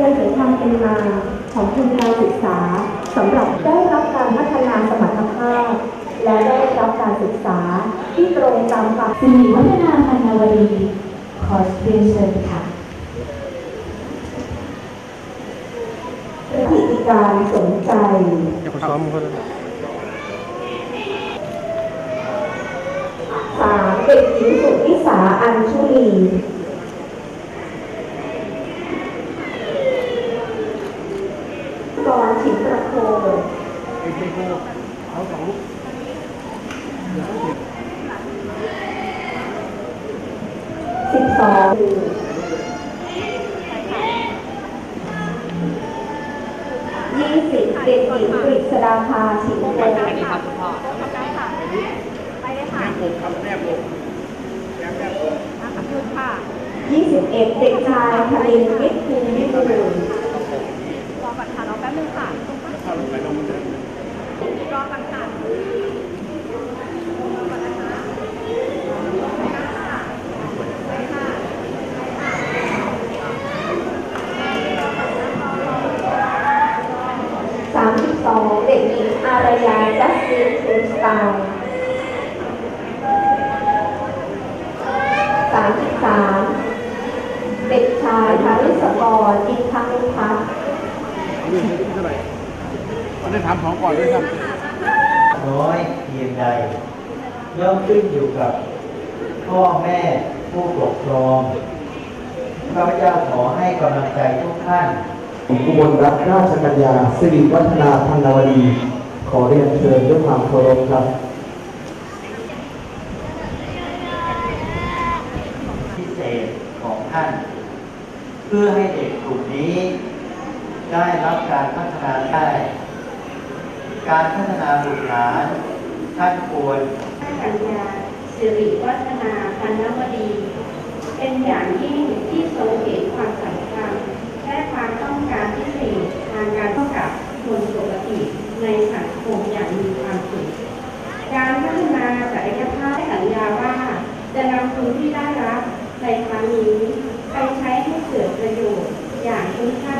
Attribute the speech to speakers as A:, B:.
A: นาของทุนการศึกษาสำหรับได้รับการพัฒนาสมรรถภาพ และได้รับการศึกษาที่ตรงตามความ
B: สิริวัฒนาพันวดีขอเรียนเชิญค่ะ
A: พิธีการสนใจสามเด็กหญิงสุนิสาอัญชุลี กรฉิมประโคน
C: เอ็กซ์โคเอาสองลูก
A: สิบสองยี่สิบเด็กหญิงกฤษดาภาฉิมโก
C: แนบผมครับแนบผมแนบแนบผม
A: ยี่สิบเอ็ดเด็กชายคลินวิทย์ภูมิ สามสิบสองเด็กหญิงอารยาจัสตินเอ็มสไตล์33 เด็กชายพาริสกรอินทานุพัฒน์
C: อันนี้ถามของก่อนด้วยครับ
D: น้อยเพียงใดย่อมขึ้นอยู่กับพ่อแม่ผู้ปกครองข้าพเจ้าขอให้กำลังใจทุกท่าน
E: ผมกุบลรัตนราชกัญญาสิริวัฒนาพันนวดี ขอเรียนเชิญด้วยความเคารพครับ
D: พิเศษของท่าน เพื่อให้เด็กกลุ่มนี้ ได้รับการพัฒนาได้ การพัฒนาบุตรหลานท่านควร
F: กัญญาสิริวัฒนาพันวดี เป็นอย่างยิ่งที่ทรงเห็นความสำคัญและความต้องการพิเศษทางการเข้ากับคนปกติในสังคมอย่างมีความสุขการพัฒนาศักยภาพสัญญาว่า จะนำทุนที่ได้รับในครั้งนี้ไปใช้ให้เกิดประโยชน์อย่างคุ้มค่า